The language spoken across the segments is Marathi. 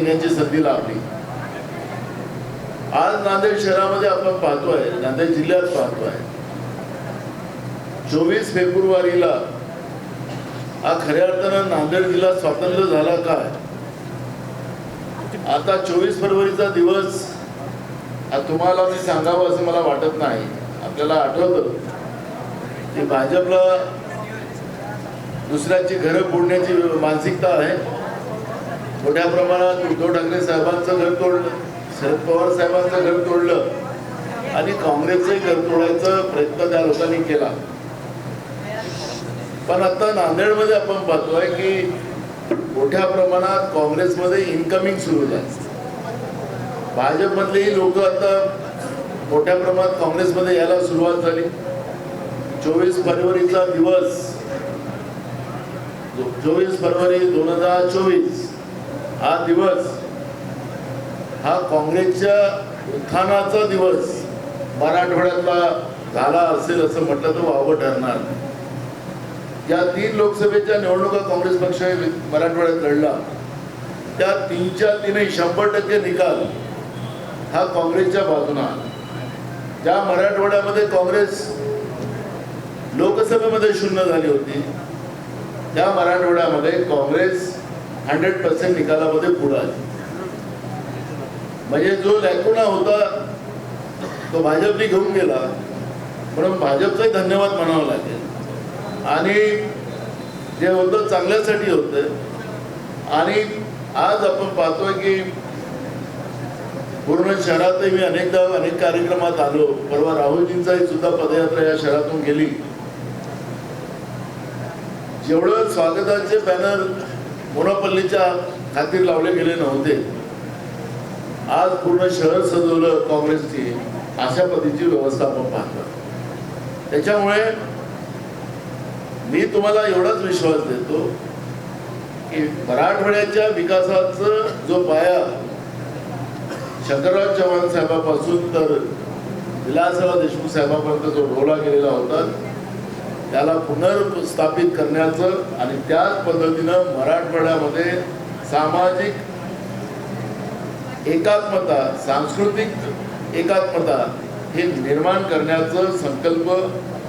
येण्याची संधी लाभली. आज नांदेड शहरामध्ये आपण पाहतोय नांदेड जिल्ह्यात पाहतोय. चोवीस फेब्रुवारीला हा खऱ्या अर्थानं नांदेड जिल्हा स्वातंत्र्य झाला काय? आता चोवीस फरवरीचा दिवस तुम्हाला मी सांगावं असं मला वाटत नाही. आपल्याला आठवतं की भाजपला दुसऱ्याची घरं फोडण्याची मानसिकता आहे. मोठ्या प्रमाणात उद्धव ठाकरे साहेबांचं घर तोडलं शरद पवार साहेबांचं घर तोडलं आणि काँग्रेसचंही घर तोडायचा प्रयत्न त्या लोकांनी केला. पण आता नांदेडमध्ये आपण पाहतोय की मोठ्या प्रमाणात काँग्रेसमध्ये इन्कमिंग सुरू झाली. भाजपमधलेही लोक आता मोठ्या प्रमाणात काँग्रेसमध्ये यायला सुरुवात झाली. चोवीस फरवरीचा दिवस. चोवीस फरवरी दोन हजार चोवीस. हा दिवस हा काँग्रेसच्या उत्थानाचा दिवस मराठवाड्यातला झाला असेल असं म्हटलं तर वावं ठरणार. ज्या तीन लोकसभेच्या निवडणुका काँग्रेस पक्षाने मराठवाड्यात लढला. त्या तीनच्या तीनही शंभर टक्के निकाल हा काँग्रेसच्या बाजूने आला. ज्या मराठवाड्यामध्ये काँग्रेस लोकसभेमध्ये शून्य झाली होती त्या मराठवाड्यामध्ये काँग्रेस हंड्रेड पर्सेंट निकालामध्ये पुढे आहे म्हणजे जो लॅकुणा होता तो भाजपने घेऊन गेला म्हणून भाजपचाही धन्यवाद म्हणावा लागेल. आणि जे होतं चांगल्यासाठी होतं. आणि आज आपण पाहतोय की पूर्ण शहरातही मी अनेकदा अनेक कार्यक्रमात आलो. परवा राहुलजींचाही सुद्धा पदयात्रा या शहरातून गेली. जेवढं स्वागताचे बॅनर मोनापल्लीच्या खातीर लावले गेले नव्हते. आज पूर्ण शहर सजवलं काँग्रेसची अशा पद्धतीची व्यवस्था आपण पाहतो त्याच्यामुळे मी तुम्हाला एवढाच विश्वास देतो की मराठवाड्याच्या विकासाचा जो पाया शंकरराव चव्हाण साहेबापासून तर विलासराव देशमुख साहेबापर्यंत जो ढोला गेलेला होता त्याला पुनर्स्थापित करण्याचं आणि त्याच पद्धतीनं मराठवाड्यामध्ये सामाजिक एकात्मता सांस्कृतिक एकात्मता हे निर्माण करण्याचं संकल्प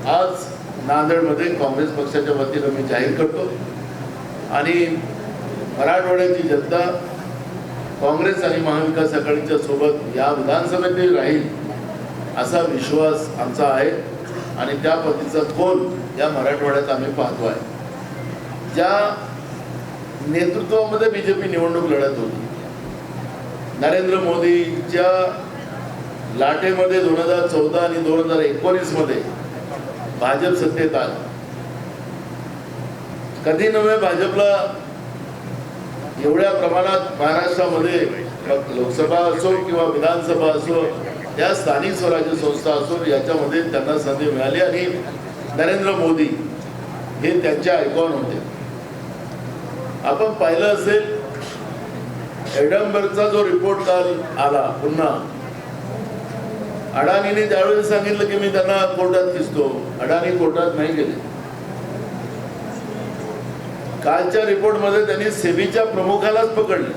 आज नांदेडमध्ये काँग्रेस पक्षाच्या वतीनं मी जाहीर करतो. आणि मराठवाड्याची जनता काँग्रेस आणि महाविकास आघाडीच्या सोबत या विधानसभेतही राहील असा विश्वास आमचा आहे. आणि त्या पद्धतीचा खोल या मराठवाड्यात आम्ही पाहतो आहे. ज्या नेतृत्वामध्ये बी जे पी निवडणूक लढत होती नरेंद्र मोदीच्या लाटेमध्ये दोन हजार चौदा आणि दोन हजार एकोणीसमध्ये भाजप सत्तेत आलं. कधी नव्हे भाजपला एवढ्या प्रमाणात महाराष्ट्रामध्ये लोकसभा असो किंवा विधानसभा असो त्या स्थानिक स्वराज्य संस्था असो याच्यामध्ये त्यांना संधी मिळाली आणि नरेंद्र मोदी हे त्यांचे आयकॉन होते. आपण पाहिलं असेल एडमबर्गचा जो रिपोर्ट काल आला पुन्हा. अडाणीने त्यावेळी सांगितलं की मी त्यांना कोर्टात दिसतो अडाणी कोर्टात नाही गेले. कालच्या रिपोर्टमध्ये त्यांनी सेबीच्या प्रमुखालाच पकडले.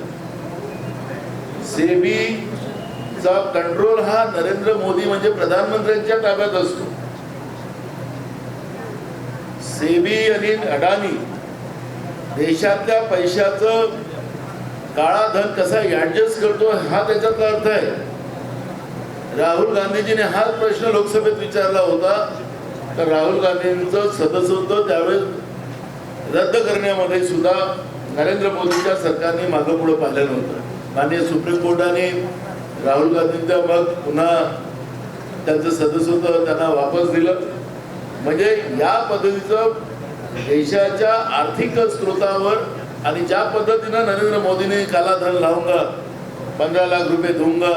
सेबीचा कंट्रोल हा नरेंद्र मोदी म्हणजे प्रधानमंत्र्यांच्या ताब्यात असतो. सेबी आणि अडाणी देशातल्या पैशाचं काळा धन कसा ऍडजस्ट करतो हा त्याच्यातला अर्थ आहे. राहुल गांधीजीने हाच प्रश्न लोकसभेत विचारला होता. तर राहुल गांधींचं सदस्यत्व त्यावेळेस रद्द करण्यामध्ये सुद्धा नरेंद्र मोदीच्या सरकारने मागं पुढं पाहिलं नव्हतं माननीय सुप्रीम कोर्टाने राहुल गांधींचा मग पुन्हा त्यांचं सदस्यत्व त्यांना वापस दिलं. म्हणजे या पद्धतीचं देशाच्या आर्थिक स्रोतावर आणि ज्या पद्धतीनं नरेंद्र मोदीने कालाधन लावूंगा पंधरा लाख रुपये दूंगा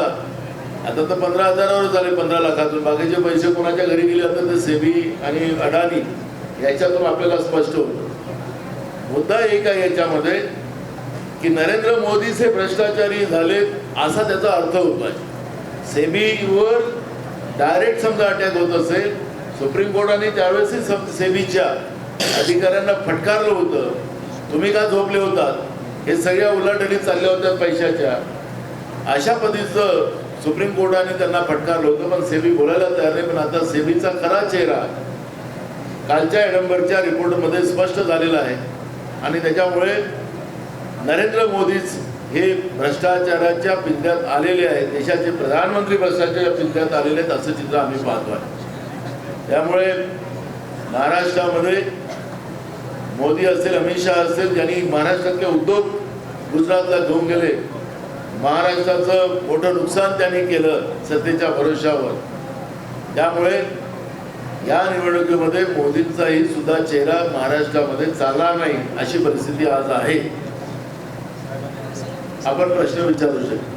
आता तर पंधरा हजारावर झाले पंधरा लाखातून. बाकीचे पैसे कोणाच्या घरी गेले आता ते सेबी आणि अडाणी याच्यातून आपल्याला स्पष्ट होतं. मुद्दा एक आहे याच्यामध्ये की नरेंद्र मोदीचे भ्रष्टाचारी झाले असा त्याचा अर्थ होत. आहे सेबीवर डायरेक्ट समजा अटॅक होत असेल सुप्रीम कोर्टाने त्यावेळेस सेबीच्या अधिकाऱ्यांना फटकारलं होतं. तुम्ही का झोपले होतात? हे सगळ्या उलाढाली चालल्या होत्या पैशाच्या. अशा पद्धतीचं सुप्रीम कोर्टाने त्यांना फटकारलं होतं पण सेबी बोलायला तयार नाही पण आता सेबीचा खरा चेहरा कालच्या एडंबरच्या रिपोर्टमध्ये स्पष्ट झालेला आहे. आणि त्याच्यामुळे नरेंद्र मोदीच हे भ्रष्टाचाराच्या पिंजऱ्यात आलेले आहेत. देशाचे प्रधानमंत्री भ्रष्टाचाराच्या पिंजऱ्यात आलेले आहेत असं चित्र आम्ही पाहतो आहे त्यामुळे महाराष्ट्रामध्ये मोदी असेल अमित शहा असेल ज्यांनी महाराष्ट्रातले उद्योग गुजरातला घेऊन गेले. महाराष्ट्राचं मोठं नुकसान त्यांनी केलं सत्तेच्या भरोशावर त्यामुळे या निवडणुकीमध्ये मोदींचाही सुद्धा चेहरा महाराष्ट्रामध्ये चालणार नाही अशी परिस्थिती आज आहे. आपण प्रश्न विचारू शकतो.